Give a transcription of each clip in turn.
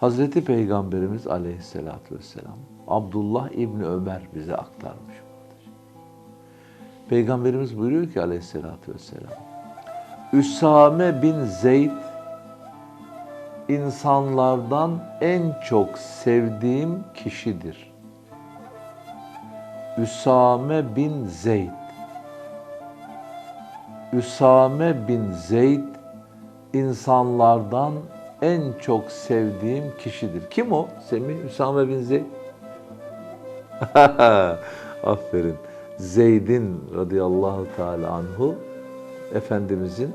Hazreti Peygamberimiz aleyhissalatü vesselam Abdullah İbni Ömer bize aktarmış. Peygamberimiz buyuruyor ki aleyhissalatü vesselam Üsame bin Zeyd insanlardan en çok sevdiğim kişidir. Üsame bin Zeyd Üsame bin Zeyd insanlardan en çok sevdiğim kişidir. Kim o? Semih Üsame bin Zeyd. Aferin. Zeyd'in radıyallahu teala anhu Efendimizin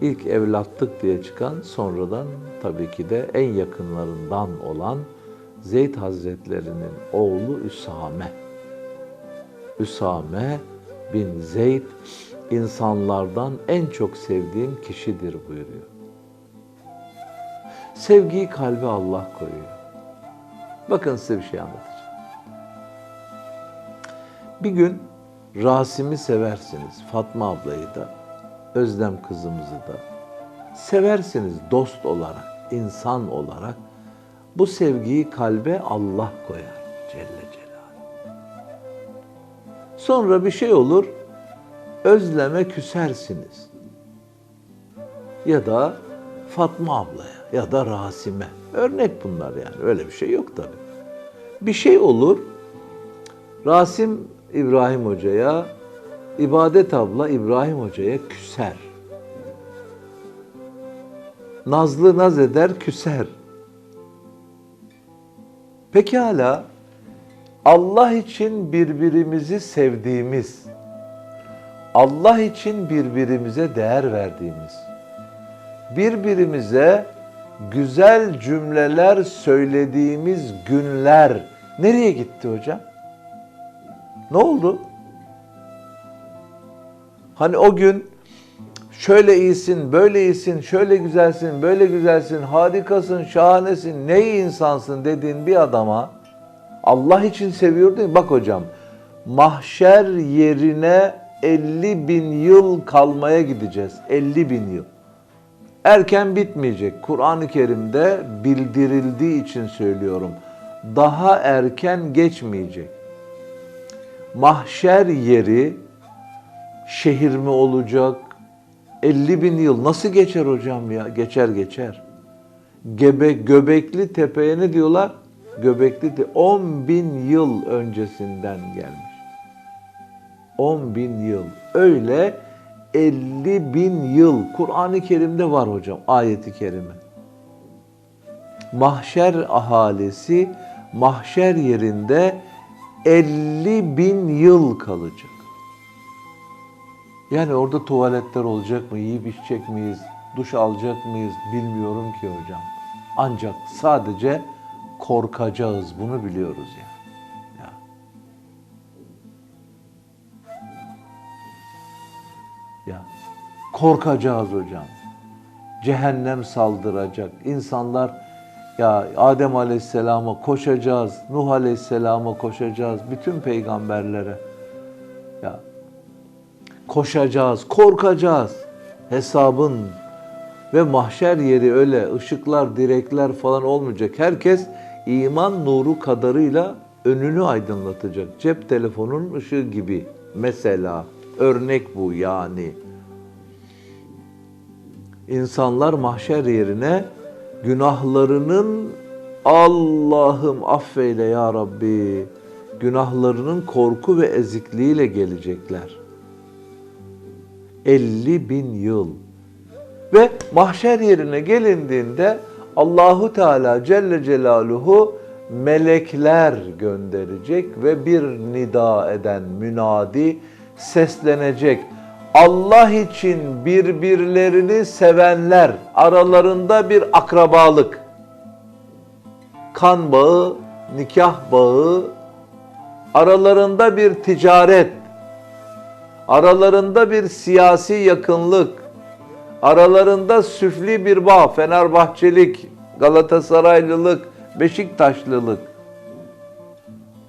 ilk evlatlık diye çıkan sonradan tabii ki de en yakınlarından olan Zeyd Hazretlerinin oğlu Üsame. Üsame bin Zeyd insanlardan en çok sevdiğim kişidir buyuruyor. Sevgiyi kalbe Allah koyuyor. Bakın size bir şey anlatacağım. Bir gün Rasim'i seversiniz, Fatma ablayı da, Özlem kızımızı da. Seversiniz dost olarak, insan olarak. Bu sevgiyi kalbe Allah koyar Celle Celaluhu. Sonra bir şey olur, özleme küsersiniz. Ya da Fatma ablaya ya da Rasim'e. Örnek bunlar yani. Öyle bir şey yok tabii. Bir şey olur. Rasim İbrahim Hoca'ya, İbadet abla İbrahim Hoca'ya küser. Nazlı naz eder, küser. Pekala Allah için birbirimizi sevdiğimiz, Allah için birbirimize değer verdiğimiz, birbirimize güzel cümleler söylediğimiz günler nereye gitti hocam? Ne oldu? Hani o gün şöyle iyisin, böyle iyisin, şöyle güzelsin, böyle güzelsin, harikasın, şahanesin, ne iyi insansın dediğin bir adama Allah için seviyor değil mi? Bak hocam, mahşer yerine 50 bin yıl kalmaya gideceğiz. 50 bin yıl. Erken bitmeyecek. Kur'an-ı Kerim'de bildirildiği için söylüyorum. Daha erken geçmeyecek. Mahşer yeri şehir mi olacak? 50 bin yıl nasıl geçer hocam ya? Geçer geçer. Gebe, Göbekli Tepe'ye ne diyorlar? Göbekli Tepe 10 bin yıl öncesinden gelmiş. 10 bin yıl. Öyle 50 bin yıl Kur'an-ı Kerim'de var hocam ayeti kerime. Mahşer ahalisi mahşer yerinde 50 bin yıl kalacak. Yani orada tuvaletler olacak mı, yiyip içecek miyiz, duş alacak mıyız bilmiyorum ki hocam. Ancak sadece korkacağız bunu biliyoruz yani. Korkacağız hocam. Cehennem saldıracak. İnsanlar ya Adem Aleyhisselam'a koşacağız, Nuh Aleyhisselam'a koşacağız, bütün peygamberlere. Ya koşacağız, korkacağız. Hesabın ve mahşer yeri öyle ışıklar, direkler falan olmayacak. Herkes iman nuru kadarıyla önünü aydınlatacak. Cep telefonunun ışığı gibi mesela. Örnek bu yani. İnsanlar mahşer yerine günahlarının Allah'ım affeyle ya Rabbi günahlarının korku ve ezikliğiyle gelecekler. 50 bin yıl. Ve mahşer yerine gelindiğinde Allahu Teala Celle Celaluhu melekler gönderecek ve bir nida eden münadi seslenecek. Allah için birbirlerini sevenler aralarında bir akrabalık, kan bağı, nikah bağı, aralarında bir ticaret, aralarında bir siyasi yakınlık, aralarında süfli bir bağ, Fenerbahçelik, Galatasaraylılık, Beşiktaşlılık,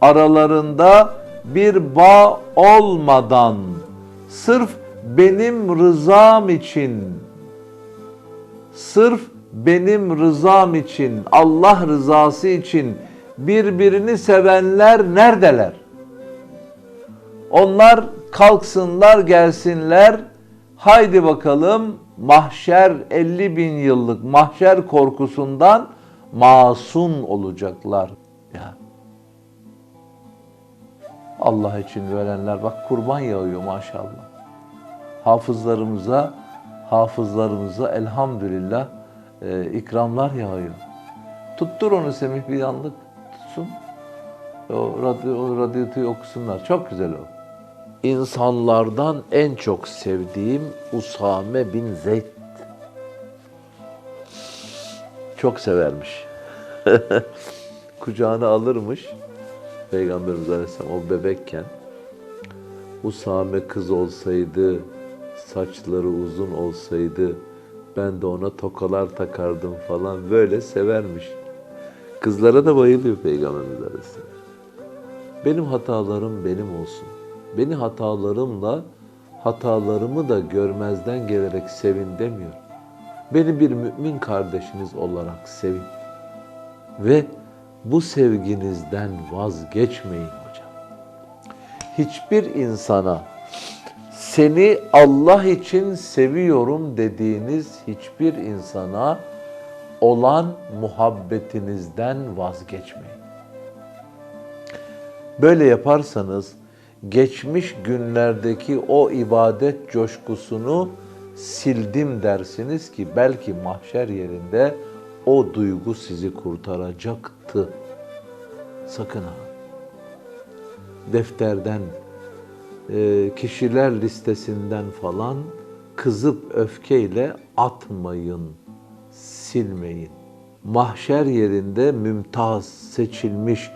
aralarında bir bağ olmadan sırf benim rızam için, sırf benim rızam için, Allah rızası için birbirini sevenler neredeler? Onlar kalksınlar gelsinler. Haydi bakalım mahşer 50 bin yıllık mahşer korkusundan masum olacaklar. Ya. Allah için verenler bak kurban yağıyor maşallah. Hafızlarımıza hafızlarımıza elhamdülillah e, ikramlar yağıyor. Tuttur onu Semih bir anlık tutsun. O, radyo, o radyoyu okusunlar. Çok güzel o. İnsanlardan en çok sevdiğim Usame bin Zeyd. Çok severmiş. Kucağına alırmış. Peygamberimiz Aleyhisselam o bebekken. Usame kız olsaydı, saçları uzun olsaydı, ben de ona tokalar takardım falan böyle severmiş. Kızlara da bayılıyor Peygamberimiz Aleyhisselam. Benim hatalarım benim olsun. Beni hatalarımla hatalarımı da görmezden gelerek sevin demiyor. Beni bir mümin kardeşiniz olarak sevin. Ve bu sevginizden vazgeçmeyin hocam. Hiçbir insana seni Allah için seviyorum dediğiniz hiçbir insana olan muhabbetinizden vazgeçmeyin. Böyle yaparsanız geçmiş günlerdeki o ibadet coşkusunu sildim dersiniz ki belki mahşer yerinde o duygu sizi kurtaracaktı. Sakın ha. Defterden, kişiler listesinden falan kızıp öfkeyle atmayın, silmeyin. Mahşer yerinde mümtaz, seçilmiş,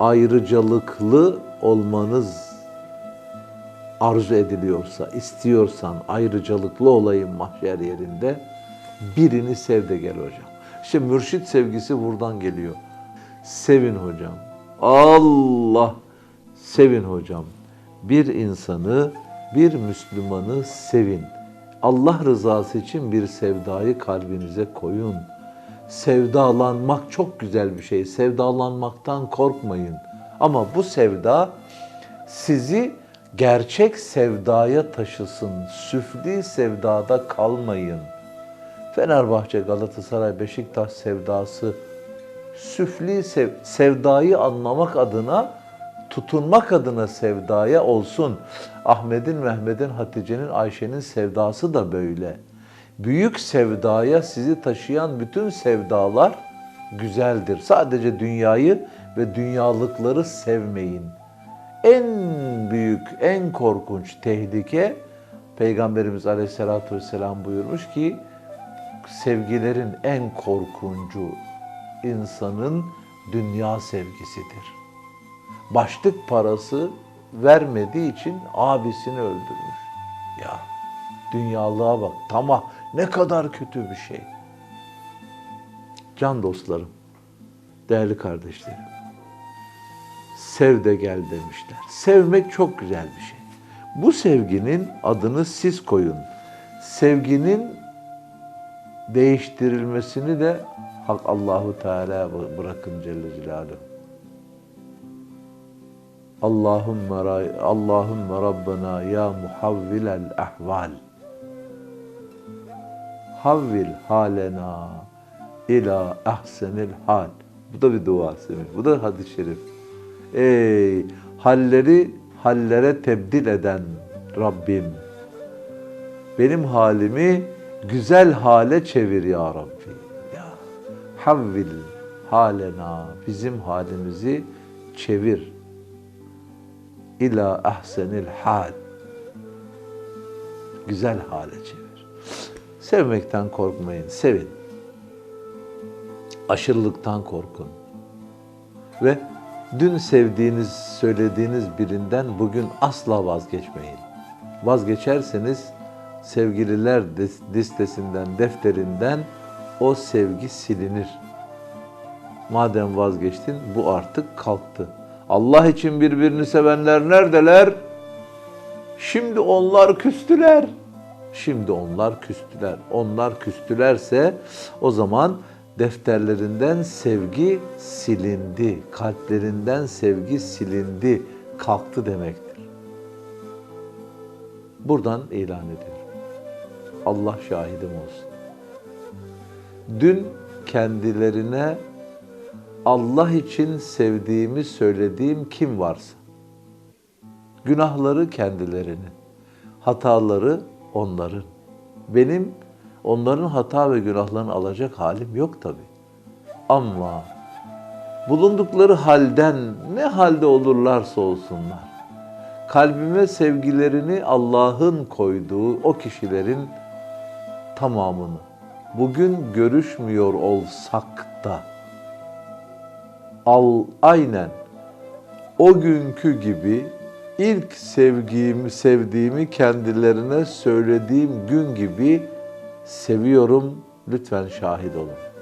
ayrıcalıklı olmanız arzu ediliyorsa, istiyorsan ayrıcalıklı olayım mahşer yerinde birini sev de gel hocam. İşte mürşit sevgisi buradan geliyor. Sevin hocam. Allah sevin hocam. Bir insanı, bir Müslümanı sevin. Allah rızası için bir sevdayı kalbinize koyun. Sevdalanmak çok güzel bir şey. Sevdalanmaktan korkmayın. Ama bu sevda sizi gerçek sevdaya taşısın. Süfli sevdada kalmayın. Fenerbahçe, Galatasaray, Beşiktaş sevdası süfli sev sevdayı anlamak adına tutunmak adına sevdaya olsun. Ahmet'in, Mehmet'in, Hatice'nin, Ayşe'nin sevdası da böyle. Büyük sevdaya sizi taşıyan bütün sevdalar güzeldir. Sadece dünyayı ve dünyalıkları sevmeyin. En büyük, en korkunç tehlike Peygamberimiz Aleyhisselatü Vesselam buyurmuş ki sevgilerin en korkuncu insanın dünya sevgisidir. Başlık parası vermediği için abisini öldürmüş. Ya dünyalığa bak. Tamah ne kadar kötü bir şey. Can dostlarım, değerli kardeşlerim. Sev de gel demişler. Sevmek çok güzel bir şey. Bu sevginin adını siz koyun. Sevginin değiştirilmesini de Hak Allahu Teala bırakın Celle Celaluhu. Allahümme, Allahümme Rabbena ya muhavvilel ahval. Havvil halena ila ahsenil hal. Bu da bir dua Semih. Bu da hadis-i şerif. Ey halleri hallere tebdil eden Rabbim. Benim halimi güzel hale çevir ya Rabbi. Ya havvil halena bizim halimizi çevir ila ahsenil hal. Güzel hale çevir. Sevmekten korkmayın, sevin. Aşırılıktan korkun. Ve dün sevdiğiniz, söylediğiniz birinden bugün asla vazgeçmeyin. Vazgeçerseniz sevgililer listesinden, defterinden o sevgi silinir. Madem vazgeçtin bu artık kalktı. Allah için birbirini sevenler neredeler? Şimdi onlar küstüler. Şimdi onlar küstüler. Onlar küstülerse o zaman defterlerinden sevgi silindi. Kalplerinden sevgi silindi. Kalktı demektir. Buradan ilan ediyorum. Allah şahidim olsun. Dün kendilerine Allah için sevdiğimi söylediğim kim varsa, günahları kendilerinin, hataları onların. Benim onların hata ve günahlarını alacak halim yok tabi. Ama bulundukları halden ne halde olurlarsa olsunlar, kalbime sevgilerini Allah'ın koyduğu o kişilerin tamamını bugün görüşmüyor olsak da al aynen o günkü gibi ilk sevgimi sevdiğimi kendilerine söylediğim gün gibi seviyorum lütfen şahit olun.